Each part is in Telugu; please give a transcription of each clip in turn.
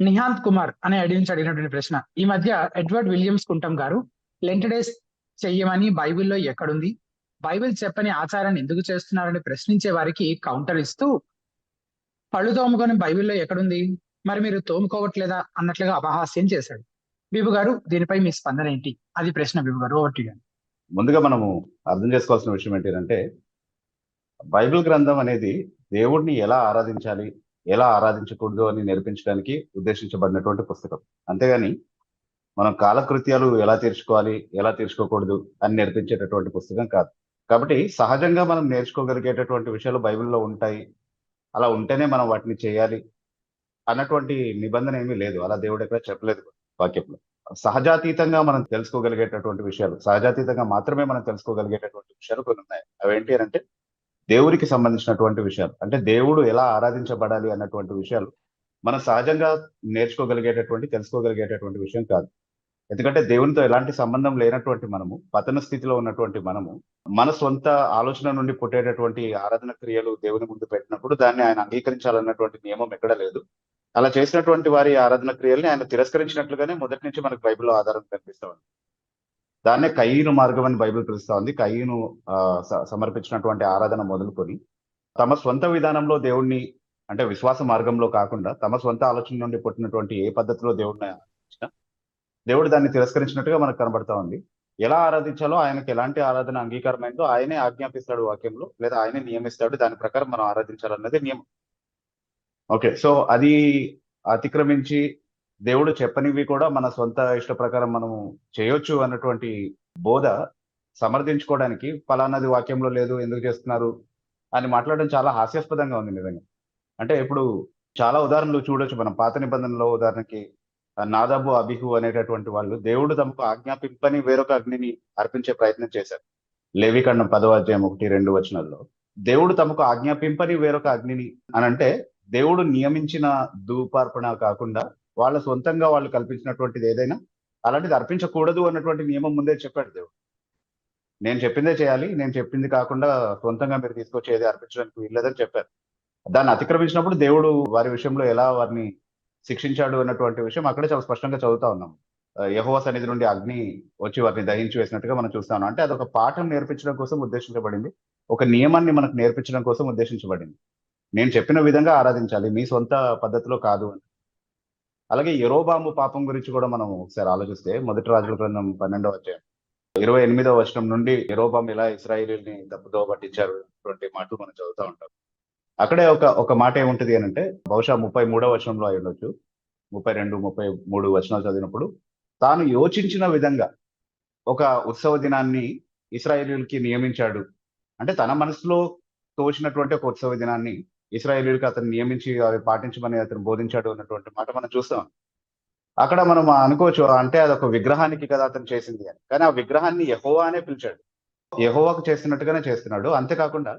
నిహాంత్ కుమార్ అనే ఐడి నుంచి అడిగినటువంటి ప్రశ్న. ఈ మధ్య ఎడ్వర్డ్ విలియమ్స్ కుంటం గారు లెంటడేస్ చెయ్యమని బైబిల్లో ఎక్కడుంది? బైబిల్ చెప్పని ఆచారాన్ని ఎందుకు చేస్తున్నారని ప్రశ్నించే వారికి కౌంటర్ ఇస్తూ పళ్ళు తోముకొని బైబిల్లో ఎక్కడుంది? మరి మీరు తోముకోవట్లేదా? అన్నట్లుగా అపహాస్యం చేశాడు. బిబు గారు దీనిపై మీ స్పందన ఏంటి? అది ప్రశ్న బిబు గారు ఒకటి ముందుగా మనము అర్థం చేసుకోవాల్సిన విషయం ఏంటంటే బైబిల్ గ్రంథం అనేది దేవుడిని ఎలా ఆరాధించాలి? ఎలా ఆరాధించకూడదు అని నేర్పించడానికి ఉద్దేశించబడినటువంటి పుస్తకం. అంతేగాని మనం కాలకృత్యాలు ఎలా తీర్చుకోవాలి ఎలా తీర్చుకోకూడదు అని నేర్పించేటటువంటి పుస్తకం కాదు. కాబట్టి సహజంగా మనం నేర్చుకోగలిగేటటువంటి విషయాలు బైబిల్లో ఉంటాయి. అలా ఉంటేనే మనం వాటిని చేయాలి అన్నటువంటి నిబంధన ఏమీ లేదు. అలా దేవుడు ఎక్కడ చెప్పలేదు వాక్యంలో. సహజాతీతంగా మనం తెలుసుకోగలిగేటటువంటి విషయాలు సహజాతీతంగా మాత్రమే మనం తెలుసుకోగలిగేటటువంటి విషయాలు కొన్ని ఉన్నాయి. అవి ఏంటి అంటే దేవుడికి సంబంధించినటువంటి విషయాలు. అంటే దేవుడు ఎలా ఆరాధించబడాలి అన్నటువంటి విషయాలు మనం సహజంగా నేర్చుకోగలిగేటటువంటి తెలుసుకోగలిగేటటువంటి విషయం కాదు. ఎందుకంటే దేవునితో ఎలాంటి సంబంధం లేనటువంటి మనము పతన స్థితిలో ఉన్నటువంటి మనము మన సొంత ఆలోచన నుండి పుట్టేటటువంటి ఆరాధన క్రియలు దేవుని ముందు పెట్టినప్పుడు దాన్ని ఆయన అంగీకరించాలన్నటువంటి నియమం ఎక్కడ లేదు. అలా చేసినటువంటి వారి ఆరాధన క్రియల్ని ఆయన తిరస్కరించినట్లుగానే మొదటి నుంచి మనకు బైబిల్లో ఆధారం కనిపిస్తా ఉంది. దాన్నే కయ్యను మార్గం అని బైబిల్ పిలుస్తా ఉంది. కయ్యను సమర్పించినటువంటి ఆరాధన మొదలుకొని తమ స్వంత విధానంలో దేవుణ్ణి అంటే విశ్వాస మార్గంలో కాకుండా తమ సొంత ఆలోచన నుండి పుట్టినటువంటి ఏ పద్ధతిలో దేవుడిని ఆరాధించినా దేవుడు దాన్ని తిరస్కరించినట్టుగా మనకు కనబడతా ఉంది. ఎలా ఆరాధించాలో ఆయనకి ఎలాంటి ఆరాధన అంగీకారమైందో ఆయనే ఆజ్ఞాపిస్తాడు వాక్యంలో లేదా ఆయనే నియమిస్తాడు. దాని ప్రకారం మనం ఆరాధించాలన్నది నియమం. ఓకే సో అది అతిక్రమించి దేవుడు చెప్పనివి కూడా మన సొంత ఇష్ట ప్రకారం మనము చేయొచ్చు అన్నటువంటి బోధ సమర్థించుకోవడానికి ఫలానాది వాక్యంలో లేదు ఎందుకు చేస్తున్నారు అని మాట్లాడడం చాలా హాస్యాస్పదంగా ఉంది నిజంగా. అంటే ఇప్పుడు చాలా ఉదాహరణలు చూడొచ్చు మనం. పాత నిబంధనలో ఉదాహరణకి నాదాబు అభిహు అనేటటువంటి వాళ్ళు దేవుడు తమకు ఆజ్ఞాపింపని వేరొక అగ్నిని అర్పించే ప్రయత్నం చేశారు. లేవికండం పదవ అధ్యాయం ఒకటి రెండు వచనాల్లో. దేవుడు తమకు ఆజ్ఞాపింపని వేరొక అగ్నిని అని అంటే దేవుడు నియమించిన ధూపార్పణ కాకుండా వాళ్ళ సొంతంగా వాళ్ళు కల్పించినటువంటిది ఏదైనా అలాంటిది అర్పించకూడదు అన్నటువంటి నియమం ముందే చెప్పాడు దేవుడు. నేను చెప్పిందే చేయాలి నేను చెప్పింది కాకుండా సొంతంగా మీరు తీసుకొచ్చేది అర్పించడానికి వీల్లేదని చెప్పారు. దాన్ని అతిక్రమించినప్పుడు దేవుడు వారి విషయంలో ఎలా వారిని శిక్షించాడు అన్నటువంటి విషయం అక్కడే చాలా స్పష్టంగా చదువుతా ఉన్నాం. యహోవ సన్నిధి నుండి అగ్ని వచ్చి వారిని దహించి వేసినట్టుగా మనం చూస్తాం అంటే అదొక పాఠం నేర్పించడం కోసం ఉద్దేశించబడింది. ఒక నియమాన్ని మనకు నేర్పించడం కోసం ఉద్దేశించబడింది. నేను చెప్పిన విధంగా ఆరాధించాలి. మీ సొంత పద్ధతిలో కాదు అని. అలాగే ఎరోబాము పాపం గురించి కూడా మనం ఒకసారి ఆలోచిస్తే మొదటి రాజుల గ్రంథం పన్నెండవ అధ్యాయం. ఇరవై ఎనిమిదవ వర్షం నుండి ఎరోబాం ఇలా ఇస్రాయిల్ని తప్పుదో పట్టించారు అటువంటి మాటలు మనం చదువుతూ ఉంటాం. అక్కడే ఒక ఒక మాట ఏముంటుంది అని అంటే బహుశా ముప్పై మూడవ వచనంలో అయి ఉండొచ్చు. ముప్పై రెండు ముప్పై మూడు వచనాలు చదివినప్పుడు తాను యోచించిన విధంగా ఒక ఉత్సవ దినాన్ని ఇస్రాయేలీలకి నియమించాడు. అంటే తన మనసులో తోచినటువంటి ఒక ఉత్సవ దినాన్ని ఇస్రాయేలీలకు అతను నియమించి అవి పాటించమని అతను బోధించాడు అన్నటువంటి మాట మనం చూస్తాం. అక్కడ మనం అనుకోవచ్చు అంటే అది ఒక విగ్రహానికి కదా అతను చేసింది అని. కానీ ఆ విగ్రహాన్ని యహోవా అనే పిలిచాడు. యహోవాకు చేస్తున్నట్టుగానే చేస్తున్నాడు. అంతేకాకుండా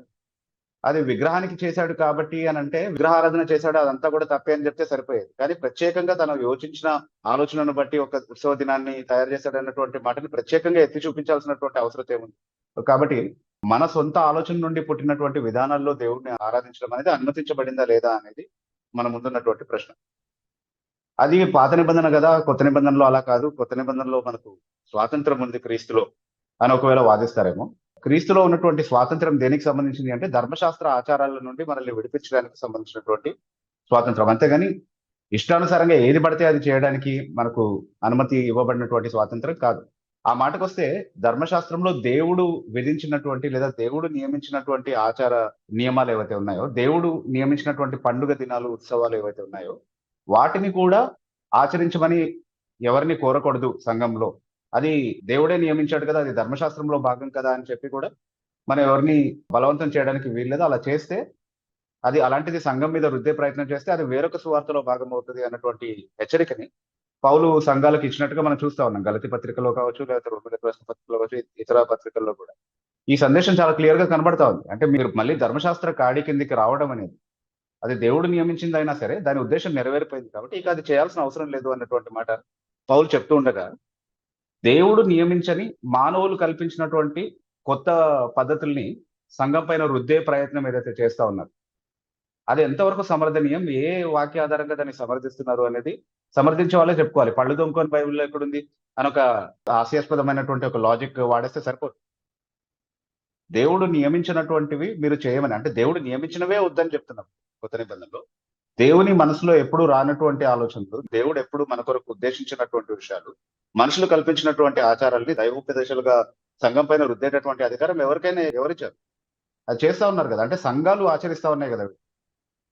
అది విగ్రహానికి చేశాడు కాబట్టి అని అంటే విగ్రహారాధన చేశాడు అదంతా కూడా తప్పే అని చెప్తే సరిపోయేది. కానీ ప్రత్యేకంగా తను యోచించిన ఆలోచనను బట్టి ఒక ఉత్సవ దినాన్ని తయారు చేశాడు అన్నటువంటి మాటని ప్రత్యేకంగా ఎత్తి చూపించాల్సినటువంటి అవసరం ఏముంది? కాబట్టి మన సొంత ఆలోచన నుండి పుట్టినటువంటి విధానాల్లో దేవుడిని ఆరాధించడం అనేది అనుమతించబడిందా లేదా అనేది మన ముందున్నటువంటి ప్రశ్న. అది పాత నిబంధన కదా కొత్త నిబంధనలో అలా కాదు. కొత్త నిబంధనలో మనకు స్వాతంత్రం ఉంది క్రీస్తులో అని ఒకవేళ వాదిస్తారేమో. క్రీస్తులో ఉన్నటువంటి స్వాతంత్రం దేనికి సంబంధించింది అంటే ధర్మశాస్త్ర ఆచారాల నుండి మనల్ని విడిపించడానికి సంబంధించినటువంటి స్వాతంత్రం. అంతేగాని ఇష్టానుసారంగా ఏది పడితే అది చేయడానికి మనకు అనుమతి ఇవ్వబడినటువంటి స్వాతంత్రం కాదు. ఆ మాటకు వస్తే ధర్మశాస్త్రంలో దేవుడు విధించినటువంటి లేదా దేవుడు నియమించినటువంటి ఆచార నియమాలు ఏవైతే ఉన్నాయో దేవుడు నియమించినటువంటి పండుగ దినాలు ఉత్సవాలు ఏవైతే ఉన్నాయో వాటిని కూడా ఆచరించమని ఎవరిని కోరకూడదు సంఘంలో. అది దేవుడే నియమించాడు కదా అది ధర్మశాస్త్రంలో భాగం కదా అని చెప్పి కూడా మనం ఎవరిని బలవంతం చేయడానికి వీల్లేదు. అలా చేస్తే అది అలాంటిది సంఘం మీద రుద్దే ప్రయత్నం చేస్తే అది వేరొక సువార్తలో భాగం అవుతుంది అన్నటువంటి హెచ్చరికని పౌలు సంఘాలకు ఇచ్చినట్టుగా మనం చూస్తా ఉన్నాం. గలతి పత్రికలో కావచ్చు లేకపోతే పత్రికలో కావచ్చు ఇతర పత్రికల్లో కూడా. ఈ సందేశం చాలా క్లియర్గా కనబడతా ఉంది. అంటే మీరు మళ్ళీ ధర్మశాస్త్ర కాడి కిందికి రావడం అనేది అది దేవుడు నియమించింది అయినా సరే దాని ఉద్దేశం నెరవేరిపోయింది కాబట్టి ఇక అది చేయాల్సిన అవసరం లేదు అన్నటువంటి మాట పౌలు చెప్తూ ఉండగా దేవుడు నియమించని మానవులు కల్పించినటువంటి కొత్త పద్ధతుల్ని సంఘం పైన రుద్దే ప్రయత్నం ఏదైతే చేస్తా ఉన్నారు అది ఎంతవరకు సమర్థనీయం? ఏ వాక్య ఆధారంగా దాన్ని సమర్థిస్తున్నారు అనేది సమర్థించే వాళ్ళే చెప్పుకోవాలి. పళ్ళు దొంకొని బైబిల్లో ఎక్కడుంది? అని ఒక హాస్యాస్పదమైనటువంటి ఒక లాజిక్ వాడేస్తే సరిపోదు. దేవుడు నియమించినటువంటివి మీరు చేయమని అంటే దేవుడు నియమించినవే వద్దని చెప్తున్నాం కొత్త నిబంధనలో. దేవుని మనసులో ఎప్పుడు రానటువంటి ఆలోచనలు దేవుడు ఎప్పుడు మన కొరకు ఉద్దేశించినటువంటి విషయాలు మనుషులు కల్పించినటువంటి ఆచారాల్ని దైవోపదేశాలుగా సంఘం పైన రుద్దేటటువంటి అధికారం ఎవరికైనా ఎవరిచ్చారు? అది చేస్తా ఉన్నారు కదా. అంటే సంఘాలు ఆచరిస్తా ఉన్నాయి కదా.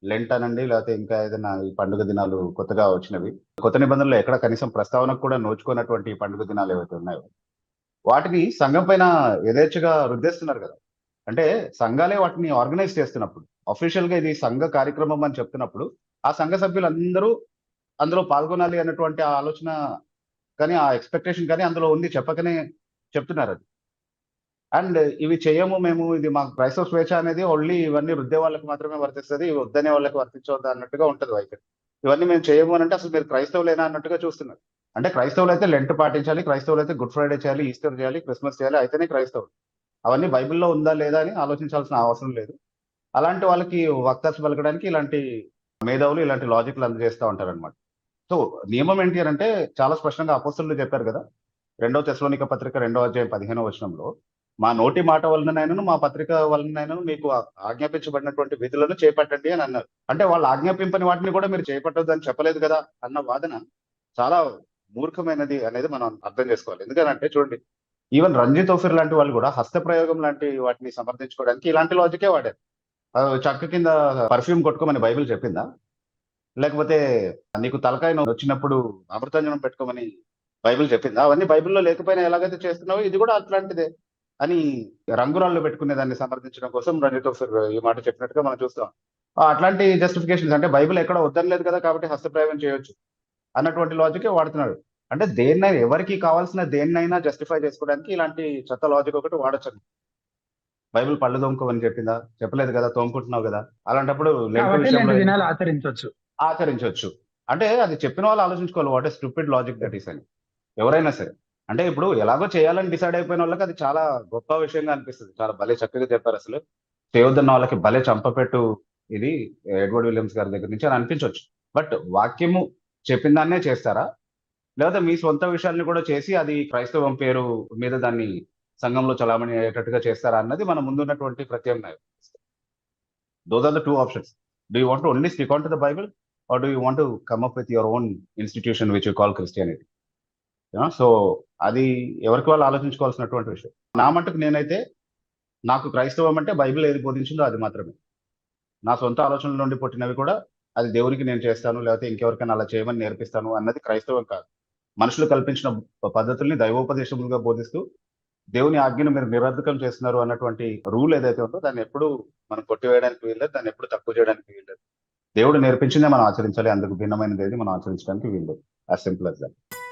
లెంట్ అనండి లేకపోతే ఇంకా ఏదైనా ఈ పండుగ దినాలు కొత్తగా వచ్చినవి. కొత్త నిబంధనలు ఎక్కడ కనీసం ప్రస్తావనకు కూడా నోచుకున్నటువంటి ఈ పండుగ దినాలు ఏవైతే ఉన్నాయో వాటిని సంఘం పైన యథేచ్ఛగా రుద్దేస్తున్నారు కదా. అంటే సంఘాలే వాటిని ఆర్గనైజ్ చేస్తున్నప్పుడు అఫీషియల్గా ఇది సంఘ కార్యక్రమం అని చెప్తున్నప్పుడు ఆ సంఘ సభ్యులు అందరూ అందులో పాల్గొనాలి అన్నటువంటి ఆ ఆలోచన కానీ ఆ ఎక్స్పెక్టేషన్ కానీ అందులో ఉంది చెప్పకనే చెప్తున్నారు అది. అండ్ ఇవి చేయము మేము ఇది మాకు క్రైస్తవ స్వేచ్ఛ అనేది ఓన్లీ ఇవన్నీ వృద్ధి వాళ్ళకి మాత్రమే వర్తిస్తుంది ఇవి వద్దనే వాళ్ళకి వర్తించవద్దు అన్నట్టుగా ఉంటుంది వైఖరి. ఇవన్నీ మేము చేయము అని అంటే అసలు మీరు క్రైస్తవులేనా అన్నట్టుగా చూస్తున్నారు. అంటే క్రైస్తవులు అయితే లెంట్ పాటించాలి క్రైస్తవులు అయితే గుడ్ ఫ్రైడే చేయాలి ఈస్టర్ చేయాలి క్రిస్మస్ చేయాలి అయితేనే క్రైస్తవులు. అవన్నీ బైబిల్లో ఉందా లేదా అని ఆలోచించాల్సిన అవసరం లేదు. అలాంటి వాళ్ళకి వక్తస్ పలకడానికి ఇలాంటి మేధావులు ఇలాంటి లాజిక్లు అందజేస్తూ ఉంటారు అనమాట సో నియమం ఏంటి అని అంటే చాలా స్పష్టంగా అపోస్తులు చెప్పారు కదా. రెండవ తెస్లోనిక పత్రిక రెండవ అధ్యాయం పదిహేనవ వచనంలో మా నోటి మాట వలనైనను మా పత్రిక వలనైనను మీకు ఆజ్ఞాపించబడినటువంటి విధులను చేపట్టండి అని అన్నారు. అంటే వాళ్ళు ఆజ్ఞాపింపని వాటిని కూడా మీరు చేపట్టద్దు అని చెప్పలేదు కదా అన్న వాదన చాలా మూర్ఖమైనది అనేది మనం అర్థం చేసుకోవాలి. ఎందుకంటే చూడండి ఈవెన్ రంజిత్ ఓఫిర్ లాంటి వాళ్ళు కూడా హస్తప్రయోగం లాంటి వాటిని సమర్థించుకోవడానికి ఇలాంటి లాజికే వాడారు. చక్క కింద పర్ఫ్యూమ్ కొట్టుకోమని బైబిల్ చెప్పిందా? లేకపోతే నీకు తలకాయ వచ్చినప్పుడు అమృతాంజనం పెట్టుకోమని బైబిల్ చెప్పిందా? అవన్నీ బైబిల్లో లేకపోయినా ఎలాగైతే చేస్తున్నావో ఇది కూడా అట్లాంటిదే. అని రంగురాళ్ళు పెట్టుకునే దాన్ని సమర్థించడం కోసం రంజిత్ ఓఫిర్ ఈ మాట చెప్పినట్టుగా మనం చూస్తాం. అట్లాంటి జస్టిఫికేషన్స్ అంటే బైబిల్ ఎక్కడ వద్దని లేదు కదా కాబట్టి హస్తప్రయోగం చేయొచ్చు అన్నటువంటి లాజికే వాడుతున్నాడు. అంటే దేన్నైనా ఎవరికి కావాల్సిన దేన్నైనా జస్టిఫై చేసుకోవడానికి ఇలాంటి చెత్త లాజిక్ ఒకటి వాడచ్చు బైబిల్ పళ్ళు తోముకోమని చెప్పిందా? చెప్పలేదు కదా తోముకుంటున్నావు కదా? అలాంటప్పుడు ఆచరించవచ్చు ఆచరించవచ్చు అంటే అది చెప్పిన వాళ్ళు ఆలోచించుకోవాలి. What stupid logic that is అని. ఎవరైనా సరే. అంటే ఇప్పుడు ఎలాగో చేయాలని డిసైడ్ అయిపోయిన వాళ్ళకి అది చాలా గొప్ప విషయంగా అనిపిస్తుంది. చాలా భలే చక్కగా చెప్పారు అసలు. చేయొద్దన్న వాళ్ళకి భలే చంపపెట్టు ఇది ఎడ్వర్డ్ విలియమ్స్ గారి దగ్గర నుంచి అని అనిపించవచ్చు బట్ వాక్యము చెప్పిన దాన్నే చేస్తారా? లేదా మీ సొంత విషయాల్ని కూడా చేసి అది క్రైస్తవం పేరు మీద దాన్ని సంఘంలో చలామణి అయ్యేటట్టుగా చేస్తారా అన్నది మన ముందున్నటువంటి ప్రత్యామ్నాయం. Those are the two options do you want only stick on to the Bible or do you want come up with your own institution which you call Christianity so అది ఎవరికి వాళ్ళు ఆలోచించుకోవాల్సినటువంటి విషయం. నా మటుకు నేనైతే నాకు క్రైస్తవం అంటే బైబిల్ ఏది బోధించిందో అది మాత్రమే. నా సొంత ఆలోచనల నుండి పుట్టినవి కూడా అది దేవునికి నేను చేస్తాను లేకపోతే ఇంకెవరికైనా అలా చేయమని నేర్పిస్తాను అన్నది క్రైస్తవం కాదు. మనుషులు కల్పించిన పద్ధతుల్ని దైవోపదేశములుగా బోధిస్తూ దేవుని ఆజ్ఞను మీరు నిరర్ధకం చేస్తున్నారు అన్నటువంటి రూల్ ఏదైతే ఉందో దాన్ని ఎప్పుడు మనం కొట్టివేయడానికి వీల్లేదు దాన్ని ఎప్పుడు తక్కువ చేయడానికి వీల్లేదు. దేవుడు నేర్పించిందే మనం ఆచరించాలి అందుకు భిన్నమైనది ఏది మనం ఆచరించడానికి వీల్లేదు. As simple as that.